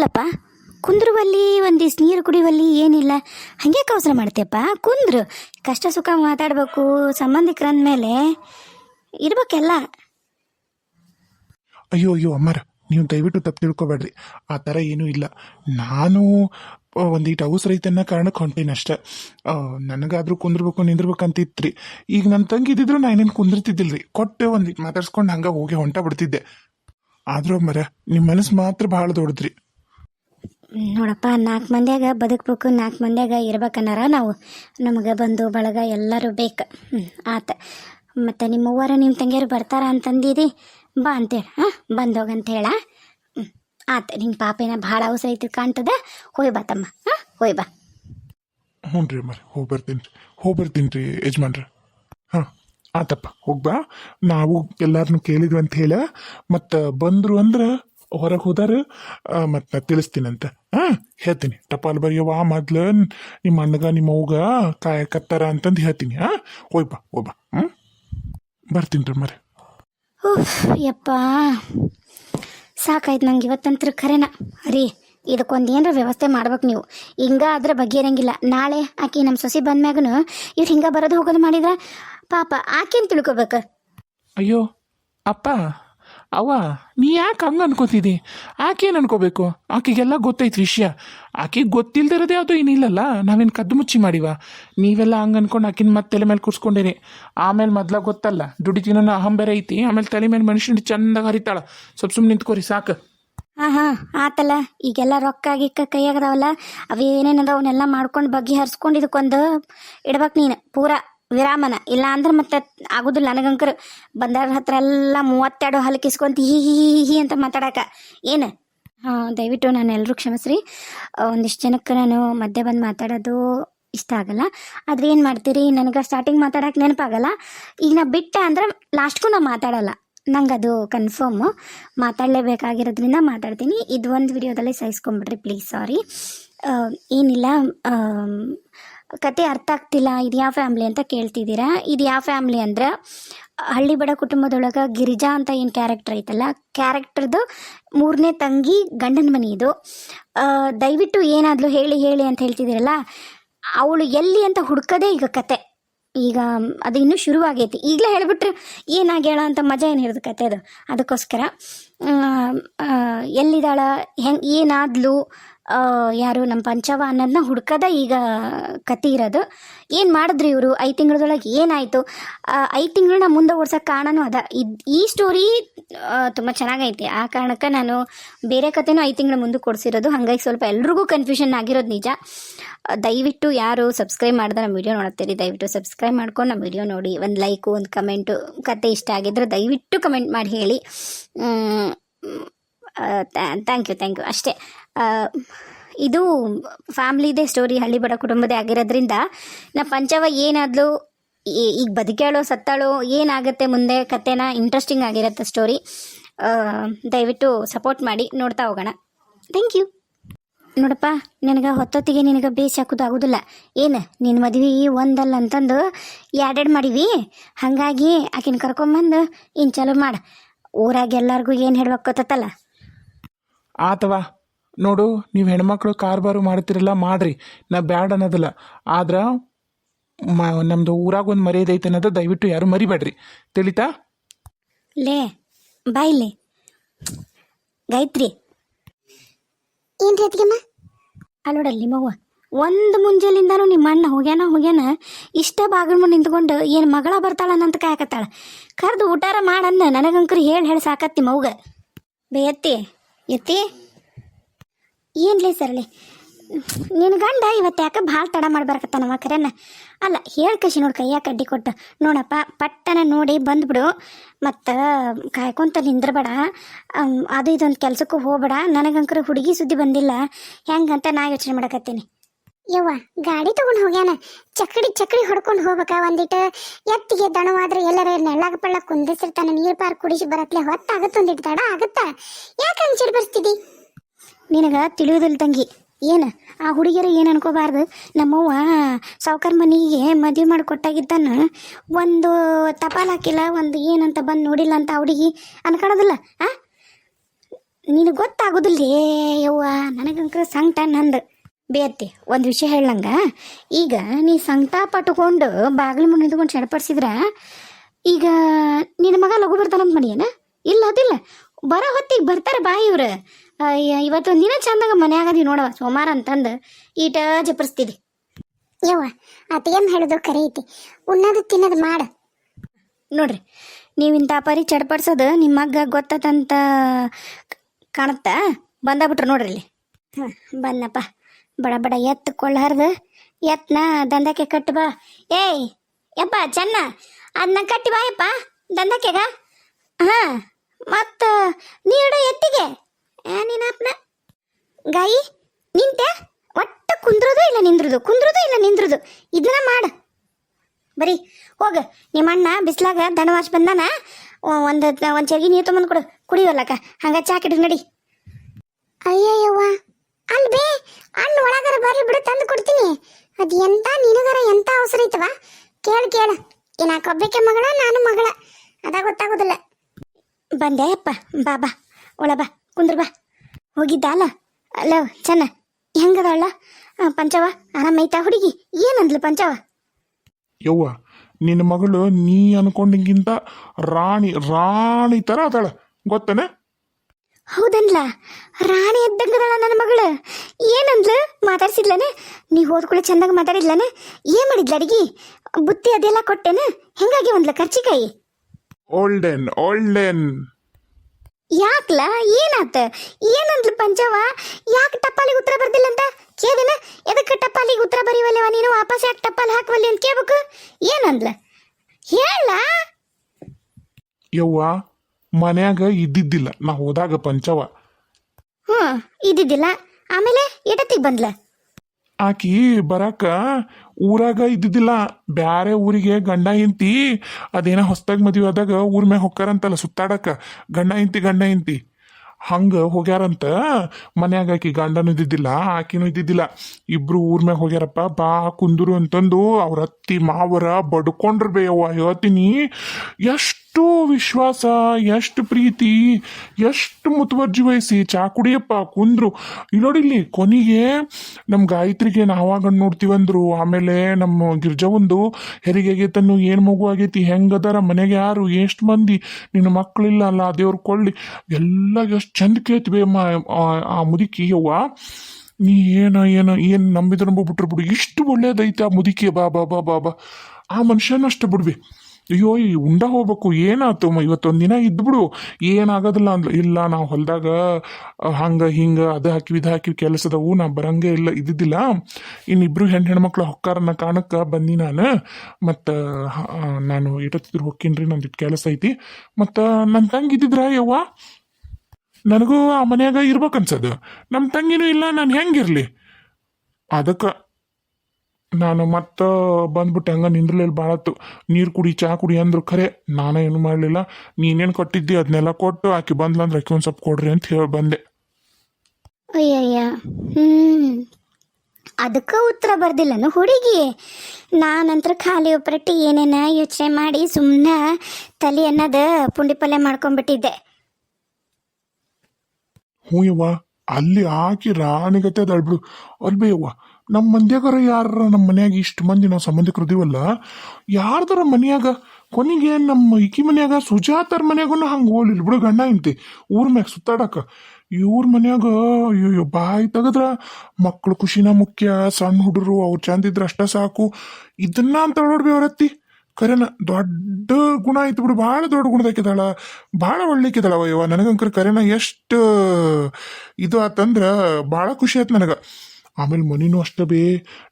ಅಲ್ಲಪ್ಪ, ಕುಂದ್ರುವಲ್ಲಿ ಒಂದಿಷ್ಟು ನೀರು ಕುಡಿಯುವಲ್ಲಿ ಏನಿಲ್ಲ. ಹಾಗೆ ಅವಸರ ಮಾಡ್ತೀಯಪ್ಪ? ಕುಂದ್ರು. ಕಷ್ಟ ಸುಖ ಮಾತಾಡಬೇಕು ಸಂಬಂಧಿಕರ ಅಂದಮೇಲೆ ಇರ್ಬೇಕೆಲ್ಲ. ಅಯ್ಯೋ ಅಯ್ಯೋ, ಅಮ್ಮರ, ನೀವು ದಯವಿಟ್ಟು ತಪ್ಪು ತಿಳ್ಕೊಬೇಡ್ರಿ. ಆ ಥರ ಏನೂ ಇಲ್ಲ. ನಾನು ಒಂದೀಟ್ ಅವಸರ ಅನ್ನೋ ಕಾರಣಕ್ಕೆ ಹೊಂಟೀನಿ ಅಷ್ಟೆ. ನನಗಾದ್ರೂ ಕುಂದ್ರಬೇಕು ನಿಂದ್ರಬೇಕಂತ ಇತ್ರಿ ಈಗ ನನ್ನ ತಂಗಿ ಇದ್ದಿದ್ರು ನಾ ಏನೇನು ರೀ ಕೊಟ್ಟೆ ಒಂದಿಟ್ ಮಾತಾಡ್ಸ್ಕೊಂಡು ಹಂಗೆ ಹೋಗಿ ಹೊಂಟ ಬಿಡ್ತಿದ್ದೆ. ಆದ್ರೂ ಮರ ನಿಮ್ಮ ಮನಸ್ಸು ಮಾತ್ರ ಭಾಳ ದೊಡ್ಡದ್ರಿ ನೋಡಪ್ಪ, ನಾಲ್ಕು ಮಂದಿಯಾಗ ಬದುಕಬೇಕು, ನಾಲ್ಕು ಮಂದಿಯಾಗ ಇರ್ಬೇಕನ್ನಾರ ನಾವು. ನಮಗೆ ಬಂದು ಬಳಗ ಎಲ್ಲರೂ ಬೇಕು. ಆತ. ಮತ್ತು ನಿಮ್ಮ ಅವ್ವಾರ ನಿಮ್ಮ ತಂಗಿಯರು ಬರ್ತಾರ ಅಂತಂದಿದಿ, ಬಾ ಅಂತೇಳಿ. ಹಾಂ ಬಂದೋಗಂತ ಹೇಳ ಹ್ಞೂ ಆತ. ನಿನ್ನ ಪಾಪೇನ ಭಾಳ ಅವಸರ ಐತಿ ಕಾಣ್ತದ, ಹೋಯ್ ಬಾ ತಮ್ಮ. ಹಾಂ, ಹೋಯ್ ಬಾ. ಹ್ಞೂ ರೀ ಮರ ಹೋಗಿ ಬರ್ತೀನಿ. ರೀ ಹೋಗಿ ಬರ್ತೀನಿ ರೀ ಯಜಮಾನ್ರಿ. ಹಾಂ, ಆತಪ್ಪ ಹೋಗ್ಬಾ ನಾವು ಎಲ್ಲಾರನ್ನು ಕೇಳಿದ್ವಿ ಅಂತ ಹೇಳ, ಮತ್ತು ಬಂದರು ಅಂದ್ರೆ ಹೊರಗೆ ಹೋದಾರ? ಮತ್ತು ನಾ ತಿಳಿಸ್ತೀನಂತ. ಹಾಂ ಹೇಳ್ತೀನಿ. ಟಪಾಲ್ ಬರೆಯವ ಮೊದ್ಲು ನಿಮ್ಮ ಅಣ್ಣಗ ನಿಮ್ಮ ಅವ್ಗ ಕಾಯಕತ್ತಾರ ಅಂತಂದು ಹೇಳ್ತೀನಿ. ಹಾಂ ಹೋಯ್ಬಾ ಹೋಗ್ಬಾ ಹ್ಞೂ ಬರ್ತೀನಿ ರೀ ಮರ ಯಪ್ಪ. ಸಾಕಾಯ್ತು ನಂಗೆ ಇವತ್ತಂತ್ರ ಖರೇನ. ರೀ ಇದಕ್ಕೊಂದು ಏನರ ವ್ಯವಸ್ಥೆ ಮಾಡ್ಬೇಕು ನೀವು. ಹಿಂಗ ಅದ್ರ ಬಗ್ಗೆ ಇರಂಗಿಲ್ಲ. ನಾಳೆ ಆಕೆ ನಮ್ಮ ಸೊಸಿ ಬಂದ್ಮ್ಯಾಗನು ಇವ್ರು ಹಿಂಗ ಬರೋದು ಹೋಗೋದು ಮಾಡಿದ್ರ ಪಾಪ ಆಕೇನು ತಿಳ್ಕೊಬೇಕು? ಅಯ್ಯೋ ಅಪ್ಪ. ಅವ್ವ, ನೀ ಯಾಕೆ ಹಂಗೆ ಅನ್ಕೋತಿದ್ದಿ ಆಕೇನು ಅನ್ಕೋಬೇಕು? ಆಕೆಗೆಲ್ಲ ಗೊತ್ತೈತಿ ವಿಷಯ. ಆಕೆಗೆ ಗೊತ್ತಿಲ್ದಿರೋದು ಏನು ಏನಿಲ್ಲಲ್ಲ, ನಾವೇನು ಕದ್ದು ಮುಚ್ಚಿ ಮಾಡಿವ? ನೀವೆಲ್ಲ ಹಂಗೆ ಅನ್ಕೊಂಡು ಆಕಿನ ಮತ್ತೆ ತಲೆ ಮೇಲೆ ಕೂರ್ಸ್ಕೊಂಡಿರಿ. ಆಮೇಲೆ ಮೊದ್ಲ ಗೊತ್ತಲ್ಲ ದುಡಿತೀನೋ ಅಹಂ ಐತಿ, ಆಮೇಲೆ ತಲೆ ಮೇಲೆ ಮನುಷ್ಯನ ಚಂದಾಗ ಹರಿತಾಳ. ಸ್ವಲ್ಪ ಸುಮ್ಮನೆ ನಿಂತ್ಕೋರಿ, ಸಾಕು. ಹಾಂ ಹಾಂ ಆತಲ್ಲ, ಈಗೆಲ್ಲ ರೊಕ್ಕ ಗಿಕ್ಕ ಕೈಯಾಗದವಲ್ಲ ಅವೇನೇನದ ಅವನ್ನೆಲ್ಲ ಮಾಡ್ಕೊಂಡು ಬಗ್ಗೆ ಹರಿಸ್ಕೊಂಡು ಇದಕ್ಕೊಂದು ಇಡ್ಬೇಕು ನೀನು, ಪೂರಾ. ವಿರಾಮನ. ಇಲ್ಲ ಅಂದ್ರೆ ಮತ್ತೆ ಆಗುದಿಲ್ಲ. ನನಗಂಕರ್ ಬಂದಾರ ಹತ್ರ ಎಲ್ಲ ಮೂವತ್ತೆರಡು ಹಲಕಿಸ್ಕೊಂತ ಹಿ ಹಿ ಹಿ ಹಿ ಅಂತ ಮಾತಾಡಕ. ಏನು? ಹಾಂ, ದಯವಿಟ್ಟು ನಾನು ಎಲ್ಲರೂ ಕ್ಷಮಿಸ್ರಿ. ಒಂದಿಷ್ಟು ಜನಕ್ಕೆ ನಾನು ಮಧ್ಯೆ ಬಂದು ಮಾತಾಡೋದು ಇಷ್ಟ ಆಗಲ್ಲ. ಆದ್ರೆ ಏನು ಮಾಡ್ತೀರಿ? ನನಗೆ ಸ್ಟಾರ್ಟಿಂಗ್ ಮಾತಾಡಕ್ಕೆ ನೆನಪಾಗಲ್ಲ. ಈಗ ನಾ ಬಿಟ್ಟೆ ಅಂದ್ರೆ ಲಾಸ್ಟ್ಗೂ ನಾ ಮಾತಾಡಲ್ಲ. ನಂಗೆ ಅದು ಕನ್ಫರ್ಮು ಮಾತಾಡಲೇಬೇಕಾಗಿರೋದ್ರಿಂದ ಮಾತಾಡ್ತೀನಿ. ಇದು ಒಂದು ವಿಡಿಯೋದಲ್ಲಿ ಸಹಿಸ್ಕೊಂಬಿಡ್ರಿ ಪ್ಲೀಸ್ ಸಾರಿ ಏನಿಲ್ಲ. ಕತೆ ಅರ್ಥ ಆಗ್ತಿಲ್ಲ, ಇದು ಯಾವ ಫ್ಯಾಮ್ಲಿ ಅಂತ ಕೇಳ್ತಿದ್ದೀರಾ? ಇದು ಯಾವ ಫ್ಯಾಮ್ಲಿ ಅಂದ್ರೆ, ಹಳ್ಳಿ ಬಡ ಕುಟುಂಬದೊಳಗೆ ಗಿರಿಜಾ ಅಂತ ಏನು ಕ್ಯಾರೆಕ್ಟರ್ ಐತಲ್ಲ ಕ್ಯಾರೆಕ್ಟರ್ದು ಮೂರನೇ ತಂಗಿ ಗಂಡನ ಮನೆ ಇದು. ದಯವಿಟ್ಟು ಏನಾದ್ಲು ಹೇಳಿ ಹೇಳಿ ಅಂತ ಹೇಳ್ತಿದ್ದೀರಲ್ಲ, ಅವಳು ಎಲ್ಲಿ ಅಂತ ಹುಡ್ಕದೇ ಈಗ ಕತೆ. ಈಗ ಅದು ಇನ್ನೂ ಶುರುವಾಗೈತಿ. ಈಗಲೇ ಹೇಳ್ಬಿಟ್ರೆ ಏನಾಗ್ಯಾಳ ಅಂತ ಮಜಾ ಏನು ಇರೋದು ಕತೆ ಅದು. ಅದಕ್ಕೋಸ್ಕರ ಎಲ್ಲಿದ್ದಾಳ, ಹೆಂಗೆ, ಏನಾದ್ಲು ಯಾರು ನಮ್ಮ ಪಂಚವ ಅನ್ನೋದನ್ನ ಹುಡ್ಕದ ಈಗ ಕತಿ ಇರೋದು. ಏನು ಮಾಡಿದ್ರಿ ಇವರು? ಐದು ತಿಂಗಳದೊಳಗೆ ಏನಾಯಿತು? ಐದು ತಿಂಗಳನ್ನ ಮುಂದೆ ಓಡ್ಸೋಕೆ ಕಾರಣನೂ ಅದ. ಇದು, ಈ ಸ್ಟೋರಿ ತುಂಬ ಚೆನ್ನಾಗೈತಿ. ಆ ಕಾರಣಕ್ಕೆ ನಾನು ಬೇರೆ ಕತೆನೂ ಐದು ತಿಂಗಳ ಮುಂದೆ ಕೊಡಿಸಿರೋದು. ಹಾಗಾಗಿ ಸ್ವಲ್ಪ ಎಲ್ರಿಗೂ ಕನ್ಫ್ಯೂಷನ್ ಆಗಿರೋದು ನಿಜ. ದಯವಿಟ್ಟು ಯಾರು ಸಬ್ಸ್ಕ್ರೈಬ್ ಮಾಡಿದ್ರೆ ನಮ್ಮ ವಿಡಿಯೋ ನೋಡ್ತೀರಿ ದಯವಿಟ್ಟು ಸಬ್ಸ್ಕ್ರೈಬ್ ಮಾಡ್ಕೊಂಡು ನಮ್ಮ ವಿಡಿಯೋ ನೋಡಿ. ಒಂದು ಲೈಕು ಒಂದು ಕಮೆಂಟು ಕತೆ ಇಷ್ಟ ಆಗಿದ್ರೆ ದಯವಿಟ್ಟು ಕಮೆಂಟ್ ಮಾಡಿ ಹೇಳಿ. ಥ್ಯಾಂಕ್ ಯು ಥ್ಯಾಂಕ್ ಯು ಅಷ್ಟೇ. ಇದು ಫ್ಯಾಮ್ಲಿದೇ ಸ್ಟೋರಿ ಹಳ್ಳಿ ಬಡ ಕುಟುಂಬದೇ ಆಗಿರೋದ್ರಿಂದ ನಾ ಪಂಚವ ಏನಾದ್ಲು ಈಗ ಬದುಕೇಳೋ ಸತ್ತಾಳೋ, ಏನಾಗುತ್ತೆ ಮುಂದೆ ಕತೆನ ಇಂಟ್ರೆಸ್ಟಿಂಗ್ ಆಗಿರುತ್ತೆ ಸ್ಟೋರಿ ದಯವಿಟ್ಟು ಸಪೋರ್ಟ್ ಮಾಡಿ, ನೋಡ್ತಾ ಹೋಗೋಣ. ಥ್ಯಾಂಕ್ ಯು ನೋಡಪ್ಪ, ನಿನಗೆ ಹೊತ್ತೊತ್ತಿಗೆ ನಿನಗೆ ಬೇಸ್ ಹಾಕೋದು ಆಗೋದಿಲ್ಲ. ಏನು ನಿನ್ನ ಮದ್ವೆ ಒಂದಲ್ಲ ಅಂತಂದು ಎರಡೆರಡು ಮಾಡಿವಿ? ಹಾಗಾಗಿ ಆಕಿನ ಕರ್ಕೊಂಬಂದು ಇನ್ನು ಚಲೋ ಮಾಡು. ಊರಾಗ ಎಲ್ಲರಿಗೂ ಏನು ಹೇಳ್ಬೇಕು ಗೊತ್ತಲ್ಲ ಆತವಾ? ನೋಡು, ನೀವು ಹೆಣ್ಮಕ್ಳು ಕಾರ್ಬಾರು ಮಾಡ್ತಿರಲ್ಲ, ಮಾಡ್ರಿ. ನಾ ಬ್ಯಾಡ್ ಅನ್ನೋದಿಲ್ಲ. ಆದ್ರೆ, ಮ ನಮ್ಮದು ಊರಾಗ ಒಂದು ಮರ್ಯಾದೆ ಐತೆ ಅನ್ನೋದು ದಯವಿಟ್ಟು ಯಾರು ಮರಿಬೇಡ್ರಿ. ತಿಳಿತಾ? ಲೇ ಬಾಯ್ಲಿ ಗಾಯತ್ರಿ. ಏನ್ ಅತ್ತಿಗೆಮ್ಮ? ಅಲ್ಲೋಡಲ್ಲಿ ಮಗುವ ಒಂದು ಮುಂಜಾಲಿಂದಾನು ನಿಮ್ಮ ಅಣ್ಣ ಹೋಗ್ಯಾನ ಹೋಗ್ಯಾನ. ಇಷ್ಟ ಬಾಗಿಲ ಮುಂದೆ ನಿಂತ್ಕೊಂಡು ಏನು ಮಗಳ ಬರ್ತಾಳನ್ನಂತ ಕಾಯಕತ್ತಾಳ. ಕರೆದು ಊಟಾರ ಮಾಡನ್ನ ನನಗಂಕರು ಹೇಳಿ ಹೇಳಿ ಸಾಕತ್ತಿ ಮೌಗ ಬೇ, ಎತ್ತಿ. ಎತ್ತಿ. ಏನ್ಲೇ ಸರಳಿ. ನಿನ್ನ ಗಂಡ ಇವತ್ತು ಯಾಕೆ ಭಾಳ ತಡ ಮಾಡ್ಬಾರಕತ್ತಾನವ ಕರೆನ? ಅಲ್ಲ, ಹೇಳ್ ಕಶಿ ನೋಡಿ ಕೈಯಾಗ ಕಡ್ಡಿ ಕೊಟ್ಟು. ನೋಡಪ್ಪ ಪಟ್ಟನ ನೋಡಿ ಬಂದ್ಬಿಡು. ಮತ್ತು ಕಾಯ್ಕೊಂತ ನಿಂದ್ರಬೇಡ. ಅದು ಇದೊಂದು ಕೆಲ್ಸಕ್ಕೂ ಹೋಗ್ಬೇಡ. ನನಗಂಕರ ಹುಡುಗಿ ಸುದ್ದಿ ಬಂದಿಲ್ಲ. ಹೆಂಗಂತ ನಾ ಯೋಚನೆ ಮಾಡಕತ್ತೀನಿ. ಯವ್ವ, ಗಾಡಿ ತಗೊಂಡ್ ಹೋಗ್ಯಾನ. ಚಕಡಿ ಚಕಡಿ ಹೊಡ್ಕೊಂಡು ಹೋಗ್ಬೇಕ ಒಂದಿಟ್ಟು ಎತ್ತಿಗೆ ದಣವಾದ್ರೆ ಎಲ್ಲರ ನೆಳ್ಳಾಗ ಪಳ್ಳ ಕುಂದಿಸಿರ್ತಾನೆ ನೀರು ಪಾರ್ ಕುಡಿಸಿ ಬರತ್ಲೆ. ಹೊತ್ತಾಗತ್ತೊಂದಿಟ್ಟು ತಡ ಆಗತ್ತ? ಯಾಕೆ ಹಂಗೆ ಬರ್ಸ್ತಿದಿ ನಿನಗೆ ತಿಳಿಯೋದಿಲ್ಲ ತಂಗಿ. ಏನು? ಆ ಹುಡುಗಿಯರು ಏನು ಅನ್ಕೋಬಾರ್ದು? ನಮ್ಮವ್ವ ಸಾವುಕಾರ ಮನೆಗೆ ಮದುವೆ ಮಾಡಿ ಕೊಟ್ಟಾಗಿದ್ದಾನ ಒಂದು ತಪಾಲ್ ಹಾಕಿಲ್ಲ, ಒಂದು ಏನಂತ ಬಂದು ನೋಡಿಲ್ಲ ಅಂತ ಆ ಹುಡುಗಿ ಅನ್ಕೊಳೋದಿಲ್ಲ ಆ? ನಿನಗೆ ಗೊತ್ತಾಗೋದಿಲ್ಲ ಯವ್ವ? ನನಗಂಕ ಸಂಕಟ ನಂದು. ಬೇತಿ ಒಂದು ವಿಷಯ ಹೇಳಂಗ ಈಗ ನೀ ಸಂಕಟ ಪಟ್ಕೊಂಡು ಬಾಗಿಲು ಮುಂದೆ ನಿಂತ್ಕೊಂಡು ಚಡಪಡಿಸಿದ್ರ, ಈಗ ನಿನ್ನ ಮಗ ಲಘು ಬರ್ತಾನಂತ ಮನಿಯೇನ? ಇಲ್ಲ ಅದಿಲ್ಲ. ಬರೋ ಹೊತ್ತಿಗೆ ಬರ್ತಾರೆ ಬಾ ಇವ್ರು ಅಯ್ಯ, ಇವತ್ತು ದಿನ ಚಂದಾಗ ಆಗದಿ ನೋಡವ ಸೋಮವಾರ ಅಂತಂದು ಈಟ ಜಪರಿಸ್ತಿದ್ದೆ ಯವ್ವ ಏನ್ ಹೇಳುದು ಕರೆ ಐತಿ. ಉಣ್ಣದು ತಿನ್ನೋದು ಮಾಡ. ನೋಡ್ರಿ ನೀವು ಇಂಥ ಪರಿ ಚಡ್ಪಡ್ಸೋದು ನಿಮ್ಮ ಮಗ್ಗ ಗೊತ್ತದಂತ ಕಾಣುತ್ತಾ? ಬಂದಾಬಿಟ್ರು ನೋಡ್ರಿ ಇಲ್ಲಿ. ಹಾಂ ಬಂದಪ್ಪ. ಬಡ ಬಡ ಎತ್ತು ಕೊಳ್ಳಾರ್ದು. ಎತ್ನ ದಂದಕ್ಕೆ ಕಟ್ಟು ಬಾ. ಏಯ್ ಯಪ್ಪ ಚೆನ್ನ ಅದನ್ನ ಕಟ್ಟಿ ಬಾ ಯಪ್ಪ ದಂಧಕ್ಕೆಗ. ಹಾಂ ಮತ್ತು ನೀಡ ಎತ್ತಿಗೆ. ಏ ನೀನಪ್ಪನ ಗಾಯಿ ನಿಂತೆ ಒಟ್ಟು ಕುಂದ್ರದು ಇಲ್ಲ ನಿಂದ್ರದು? ಕುಂದ್ರದು ಇಲ್ಲ ನಿಂದ್ರದು? ಇದನ್ನ ಮಾಡು. ಬರೀ ಹೋಗ. ನಿಮ್ಮ ಅಣ್ಣ ಬಿಸ್ಲಾಗ ದಂಡವಾಶ್ ಬಂದಾನ? ಒಂದು ಒಂದು ಚರ್ಗಿ ನೀರು ತೊಗೊಂಬಂದು ಕೊಡು. ಕುಡಿಯೋಲ್ಲಕ್ಕ ಹಂಗ ಚಾ ಕಿಡ್ರಿ ನಡಿ. ಅಯ್ಯಯ್ಯವ್ವ. ಅಲ್ ಬೇ ಅಣ್ಣ ಒಳಗಾರ ಬರ್ಲಿ ಬಿಡು, ತಂದು ಕೊಡ್ತೀನಿ. ಅದ್ ಎಂತ, ನಿನಗರ ಎಂತ ಅವಸರ ಐತವ ಕೇಳು ಕೇಳು. ಏನ ಕೊಬ್ಬಕ್ಕೆ ಮಗಳ, ನಾನು ಮಗಳ. ಅದ ಗೊತ್ತಾಗೋದಿಲ್ಲ. ಬಂದೆ ಅಪ್ಪ. ಬಾ ಬಾ. ಒಳ ಬಾ. ಕುಂದ್ರ ಬಾ. ಹೋಗಿದ್ದ ಅಲ್ಲ? ಅಲ್ಲ ಚೆನ್ನ. ಹೆಂಗದವಳ? ಪಂಚವ? ಆರಾಮೈತಾ ಹುಡುಗಿ? ಏನಂದ್ಲು ಪಂಚವ? ಯವ್ವ ನಿನ್ನ ಮಗಳು ನೀ ಅನ್ಕೊಂಡಿಗಿಂತ ರಾಣಿ ರಾಣಿ ತರ ಅದಾಳ. ಗೊತ್ತನೆ? ಹೌದನ್ಲ. ರಾಣಿ ಎದ್ದಂಗದಳ ನನ್ನ ಮಗಳು. ಏನಂದ್ಲು? ಮಾತಾಡ್ಸಿದ್ಲನ? ನೀ ಹೋದ ಕೂಡ ಚೆನ್ನಾಗಿ ಮಾತಾಡಿದ್ಲನ? ಏನ್ ಮಾಡಿದ್ಲ ಅಡಿಗೆ? ಬುತ್ತಿ ಅದೆಲ್ಲ ಕೊಟ್ಟೆನ? ಹೆಂಗಾಗಿ ಒಂದ್ಲ ಕರ್ಚಿಕಾಯಿ? ಓಲ್ಡೆನ್ ಓಲ್ಡೆನ್ ಯಾಕ್ಲ? ಏನಾತ? ಏನಂದ್ಲು ಪಂಚವ ಯಾಕೆ ಟಪ್ಪಾಲಿಗೆ ಉತ್ತರ ಬರ್ದಿಲ್ಲ ಅಂತ ಕೇಳಿನ ಎದಕ್ಕೆ ಟಪ್ಪಾಲಿಗೆ ಉತ್ತರ ಬರೀವಲ್ಲವ ನೀನು? ವಾಪಸ್ ಯಾಕೆ ಟಪ್ಪಾಲಿ ಹಾಕವಲ್ಲಿ ಅಂತ ಕೇಳ್ಬೇಕು? ಏನಂದ್ಲ? ಹೇಳ ಯವ್ವ ಮನ್ಯಾಗ ಇದ್ದಿದ್ದಿಲ್ಲ. ನಾ ಹೋದಾಗ ಪಂಚವ ಹ್ಞೂ ಇದ್ದಿದ್ದಿಲ್ಲ. ಆಮೇಲೆ ಎಡತ್ತಿಗೆ ಬಂದ್ಲ? ಆಕಿ ಬರಾಕ ಊರಾಗ ಇದ್ದಿದ್ದಿಲ್ಲ. ಬ್ಯಾರೆ ಊರಿಗೆ ಗಂಡ, ಹೆಂಡ್ತಿ, ಅದೇನೋ ಹೊಸ್ದಾಗ ಮದ್ವೆ ಆದಾಗ ಊರ್ ಮ್ಯಾಗ ಹೊಕ್ಕಾರಂತಲ್ಲ ಸುತ್ತಾಡಕ. ಗಂಡ, ಹೆಂಡ್ತಿ ಗಂಡ, ಹೆಂಡ್ತಿ. ಹಂಗ ಹೋಗ್ಯಾರಂತ ಮನ್ಯಾಗ ಆಕಿ ಗಂಡನೂ ಇದ್ದಿದ್ದಿಲ್ಲ, ಆಕಿನೂ ಇದ್ದಿದ್ದಿಲ್ಲ. ಇಬ್ರು ಊರ್ ಮ್ಯಾಗ ಹೋಗ್ಯಾರಪ್ಪ, ಬಾ ಕುಂದ್ರು ಅಂತಂದು ಅವ್ರ ಅತ್ತಿ ಮಾವರ ಬಡ್ಕೊಂಡ್ರ ಬೇಯವ್ವ ಹೇಳ್ತೀನಿ. ಎಷ್ಟು ವಿಶ್ವಾಸ, ಎಷ್ಟು ಪ್ರೀತಿ, ಎಷ್ಟು ಮುತುವರ್ಜಿ ವಹಿಸಿ ಚಾ ಕುಡಿಯಪ್ಪ ಕುಂದ್ರು. ಇಲ್ಲಿ ನೋಡಿಲ್ಲಿ ಕೊನೆಗೆ ನಮ್ಮ ಗಾಯತ್ರಿಗೆ ನಾವಾಗ ನೋಡ್ತೀವಂದ್ರು ಆಮೇಲೆ ನಮ್ಮ ಗಿರ್ಜವಂದು ಹೆರಿಗೆ ಆಗೈತನ್ನು ಏನು ಮಗು ಆಗೈತಿ ಹೆಂಗದಾರ ಮನೆಗೆ ಯಾರು, ಎಷ್ಟು ಮಂದಿ, ನಿನ್ನ ಮಕ್ಕಳಿಲ್ಲ ಅಲ್ಲ, ದೇವ್ರ ಕೊಳ್ಳಿ ಎಲ್ಲ ಎಷ್ಟು ಚಂದ ಕೇಳ್ತೀವಿ ಅಮ್ಮ, ಆ- ಆ ಮುದುಕಿ. ಯವ್ವ, ನೀ ಏನ ಏನ, ಏನು ನಂಬಿದ್ರು ನಂಬಿಬಿಟ್ರು ಬಿಡು. ಇಷ್ಟು ಒಳ್ಳೇದೈತೆ ಆ ಮುದುಕಿ. ಬಾ ಬಾ ಬಾ ಬಾ ಬಾ. ಆ ಮನುಷ್ಯನಷ್ಟು ಬಿಡ್ವಿ. ಅಯ್ಯೋ, ಈ ಉಂಡ ಹೋಗ್ಬೇಕು, ಏನಾಯ್ತು ಇವತ್ತೊಂದು ದಿನ ಇದ್ಬಿಡು. ಏನಾಗೋದಿಲ್ಲ ಅಂದ್ಲು. ಇಲ್ಲ, ನಾವು ಹೊಲದಾಗ ಹಂಗೆ, ಹಿಂಗೆ, ಅದು ಹಾಕಿವಿ, ಇದು ಹಾಕಿವಿ ಕೆಲಸದವು ನಾ ಬರಂಗೆ ಇಲ್ಲ, ಇದ್ದಿದ್ದಿಲ್ಲ. ಇನ್ನಿಬ್ರು ಹೆಣ್ಣು ಹೆಣ್ಮಕ್ಳು ಹೊಕ್ಕಾರನ್ನ ಕಾಣಕ್ಕೆ ಬಂದಿ ನಾನು. ಮತ್ತು ನಾನು ಇಟತ್ತಿದ್ರು ಹೊಕ್ಕಿನ್ರಿ, ನಂದು ಕೆಲಸ ಐತಿ. ಮತ್ತು ನನ್ನ ತಂಗಿ ಇದ್ದಿದ್ರ ಯವ್ವ? ನನಗೂ ಆ ಮನ್ಯಾಗ ಇರ್ಬೇಕನ್ಸದು. ನಮ್ಮ ತಂಗಿನೂ ಇಲ್ಲ, ನಾನು ಹೆಂಗಿರಲಿ ಅದಕ್ಕೆ ನಾನು ಮತ್ತೆ ಬಂದ್ಬಿಟ್ಟು ಹಂಗ ನಿಂದ್ರಲಿಲ್ಲ ಭಾಳತ್ತು ನೀರು ಕುಡಿ ಚಹಾ ಕುಡಿ ಅಂದ್ರು ಖರೆ ನಾನು ಏನು ಮಾಡಲಿಲ್ಲ. ನೀನೇನು ಕೊಟ್ಟಿದ್ದಿ ಅದನ್ನೆಲ್ಲ ಕೊಟ್ಟು ಆಕಿ ಬಂದ್ಲಂದ್ರೆ ಆಕೆ ಒಂದು ಸ್ವಲ್ಪ ಕೊಡ್ರಿ ಅಂತ ಹೇಳಿ ಬಂದೆ. ಅಯ್ಯಯ್ಯ ಅದಕ್ಕೆ ಉತ್ತರ ಬರ್ದಿಲ್ಲನು ಹುಡುಗಿ ನಾನಂತರ ಖಾಲಿ ಒಬ್ಬರಟ್ಟಿ ಏನೇನ ಯೋಚನೆ ಮಾಡಿ ಸುಮ್ಮನೆ ತಲೆ ಅನ್ನೋದು ಪುಂಡಿ ಪಲ್ಯ ಮಾಡ್ಕೊಂಡ್ಬಿಟ್ಟಿದ್ದೆ ಹ್ಞೂ ಯವ್ವ ಅಲ್ಲಿ ಹಾಕಿ ರಾಣಿಗತೆ ಅದಳ್ಬಿಡು ಅಲ್ಬೇ ಯವ್ವ ನಮ್ಮ ಮಂದ್ಯಾಗಾರ ಯಾರ ನಮ್ಮ ಮನ್ಯಾಗ ಇಷ್ಟು ಮಂದಿ ನಾವು ಸಂಬಂಧಿಕರು ಇದೀವಲ್ಲ, ಯಾರ್ದಾರ ಮನ್ಯಾಗ ಕೊನೆಗೆ ನಮ್ಮ ಇಕಿ ಮನ್ಯಾಗ ಸುಜಾತರ ಮನ್ಯಾಗೂ ಹಂಗೆ ಹೋಗ್ಲಿಲ್ಲ. ಬಿಡು ಗಂಡ ಇಂತಿ ಊರ ಮ್ಯಾಗ ಸುತ್ತಾಡಕ. ಇವ್ರ ಮನ್ಯಾಗ ಅಯ್ಯೋ ಬಾಯಿ ತೆಗದ್ರ ಮಕ್ಕಳು ಖುಷಿನ ಮುಖ್ಯ ಸಣ್ಣ ಹುಡುಗರು ಅವ್ರು ಚಂದಿದ್ರ ಅಷ್ಟ ಸಾಕು. ಇದನ್ನ ಅಂತ ನೋಡ್ಬಿ ಅವ್ರತ್ತಿ. ಕರೆನ ದೊಡ್ಡ ಗುಣ ಐತಿ ಬಿಡು ಭಾಳ ದೊಡ್ಡ ಗುಣದಾಕಿದಾಳ ಭಾಳ ಒಳ್ಳಿಕ್ಕಿದಾಳ ಅಯ್ಯವ ನನಗಂಕರ ಕರೆನ ಎಷ್ಟು ಇದು ಆತಂದ್ರ ಭಾಳ ಖುಷಿ ಆಯ್ತು ನನಗೆ. ಆಮೇಲೆ ಮನಿನೂ ಅಷ್ಟ ಬೇ.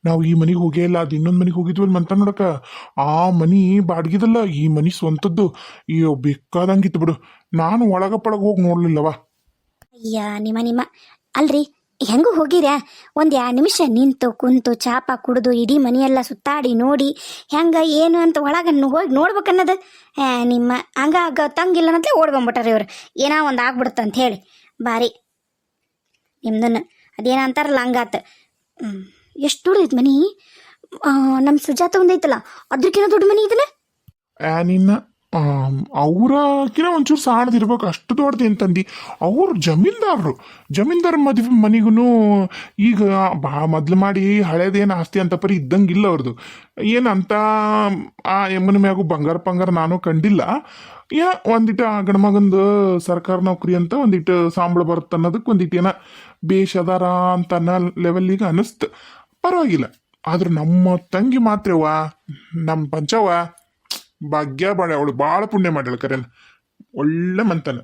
ನಾವು ಈ ಮನೆಗೆ ಹೋಗೇ ಇಲ್ಲ, ಅದು ಇನ್ನೊಂದು ಮನೆಗೆ ಹೋಗಿದ್ವಲ್ಲ ಮಂತ ನೋಡಕ ಆ ಮನಿ ಬಾಡ್ಗಿದಲ್ಲ, ಈ ಮನಿ ಸ್ವಂತದ್ದು. ಅಯ್ಯೋ ಬೇಕಾದಂಗಿತ್ತು ಬಿಡು. ನಾನು ಒಳಗ ಪಳಗ ಹೋಗಿ ನೋಡ್ಲಿಲ್ಲವ? ಅಯ್ಯ ನಿಮ್ಮ ನಿಮ್ಮ ಅಲ್ರಿ, ಹೆಂಗೂ ಹೋಗಿರ್ಯಾ? ಒಂದು ಎರಡು ನಿಮಿಷ ನಿಂತು, ಕುಂತು, ಚಾಪ ಕುಡಿದು, ಇಡೀ ಮನೆಯೆಲ್ಲ ಸುತ್ತಾಡಿ, ನೋಡಿ, ಹೆಂಗ, ಏನು ಅಂತ ಒಳಗೆ ಹೋಗಿ ನೋಡ್ಬೇಕನ್ನೋದು. ನಿಮ್ಮ ಹಂಗ ಗೊತ್ತಂಗಿಲ್ಲ ತಂಗಿಲ್ಲ ಓಡ್ ಬಂದ್ಬಿಟ್ಟಾರ ಇವ್ರು. ಏನೋ ಒಂದು ಆಗ್ಬಿಡುತ್ತೆ ಅಂತ ಹೇಳಿ. ಬಾರಿ. ನಿಮ್ದನ್ನ ಅದೇನ ಲಂಗಾತ್. ಹಂಗಾತ ಹ್ಮ್. ಎಷ್ಟು ದೊಡ್ಡದೈತೆ ಮನಿ? ನಮ್ಮ ಸುಜಾತ ಒಂದೈತಲ್ಲ ಅದ್ರಕ್ಕಿಂತ ದೊಡ್ಡ ಮನಿ ಇದನ್ನ? ಅವರಕಿನ ಒಂಚೂರು ಸಾಣದಿರ್ಬೇಕು ಅಷ್ಟು ದೊಡ್ಡದು ತಂದು? ಅವರು ಜಮೀನ್ದಾರರು. ಜಮೀನ್ದಾರ ಮದುವೆ ಮನೆಗೂ ಈಗ ಬಾ, ಮೊದ್ಲು ಮಾಡಿ ಹಳೇದೇನು ಆಸ್ತಿ ಅಂತ ಪರಿ ಇದ್ದಂಗಿಲ್ಲ ಅವ್ರದ್ದು ಏನಂತ ಆ ಎಮ್ಮನ ಮ್ಯಾಗು ಬಂಗಾರ ಪಂಗಾರ ನಾನು ಕಂಡಿಲ್ಲ. ಯಾ ಒಂದಿಟ್ಟು ಆ ಗಂಡ್ಮಗಂದು ಸರ್ಕಾರ ನೌಕರಿ ಅಂತ ಒಂದಿಟ್ಟು ಸಂಬಳ ಬರುತ್ತೆ ಅನ್ನೋದಕ್ಕೆ ಒಂದಿಟ್ಟು ಏನ ಬೇಷ್ ಅದಾರ ಅಂತ ಅನ್ನೋ ಲೆವೆಲ್ಲಿಗೆ ಅನಿಸ್ತು. ಪರವಾಗಿಲ್ಲ. ಆದ್ರೆ ನಮ್ಮ ತಂಗಿ ಮಾತ್ರವ ನಮ್ಮ ಪಂಚವ ಭಾಗ್ಯ ಬಾಳೆ ಅವಳು ಭಾಳ ಪುಣ್ಯ ಮಾಡ್ಯಾಳ ಕರೆನ್. ಒಳ್ಳೆ ಮಂತನ.